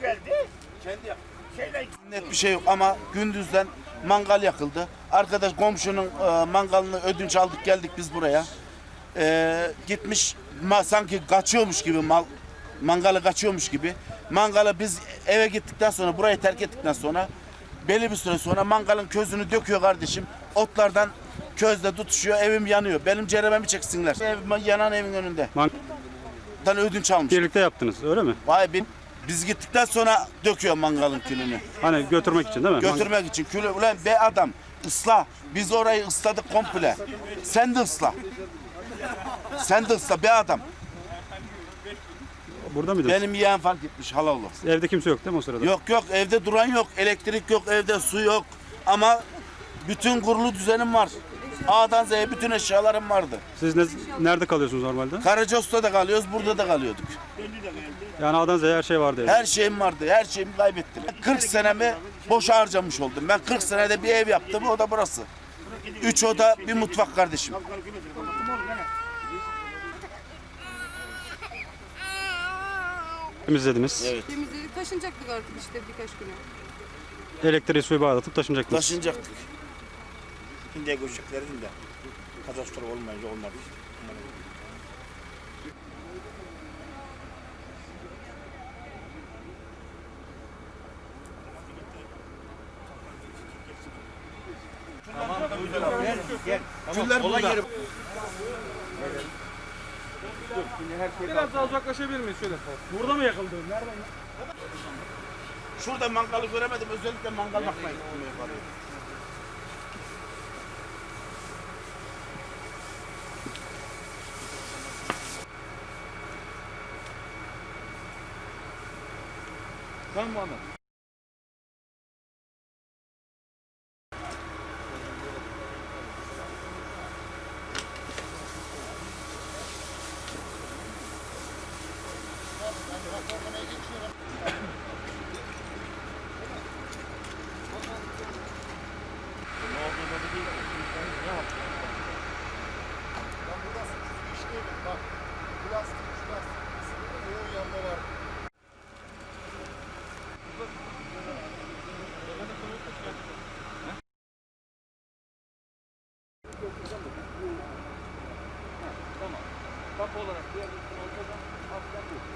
kendi geldi. Kendi yap. Şeyle Net bir şey yok ama gündüzden mangal yakıldı. Arkadaş komşunun e, mangalını ödünç aldık geldik biz buraya. E, gitmiş ma, sanki kaçıyormuş gibi mal mangalı kaçıyormuş gibi. Mangalı biz eve gittikten sonra burayı terk ettikten sonra belli bir süre sonra mangalın közünü döküyor kardeşim. Otlardan közde tutuşuyor evim yanıyor. Benim cerememi çeksinler. Ev, yanan evin önünde. Man- ödünç almış. Birlikte yaptınız öyle mi? Vay be. Biz gittikten sonra döküyor mangalın külünü. Hani götürmek için değil mi? Götürmek için külü. Ulan be adam ısla. Biz orayı ısladık komple. Sen de ısla. Sen de ısla be adam. Burada mıydınız? Benim yeğen fark etmiş halallı. Evde kimse yok değil mi o sırada? Yok yok evde duran yok. Elektrik yok evde su yok. Ama bütün kurulu düzenim var. A'dan Z'ye bütün eşyalarım vardı. Siz ne, nerede kalıyorsunuz normalde? Karacos'ta kalıyoruz, burada da kalıyorduk. Yani A'dan Z'ye her şey vardı yani. Her şeyim vardı, her şeyimi kaybettim. 40 senemi boşa harcamış oldum. Ben 40 senede bir ev yaptım, o da burası. Üç oda, bir mutfak kardeşim. Temizlediniz. Evet. Temizledik. Taşınacaktık artık işte birkaç güne. Elektriği suyu bağlatıp taşınacaktınız. Taşınacaktık. Hindiye göçeceklerin de. Kazastro olmayınca onlar. Küller burada. Biraz daha uzaklaşabilir miyiz şöyle? Burada mı yakıldı? Nereden? Şurada mangalı göremedim, özellikle mangal bakmaya gittim yukarıya. Tamam Muhammed. Kapı olarak diğer üstüne ortadan alttan bir.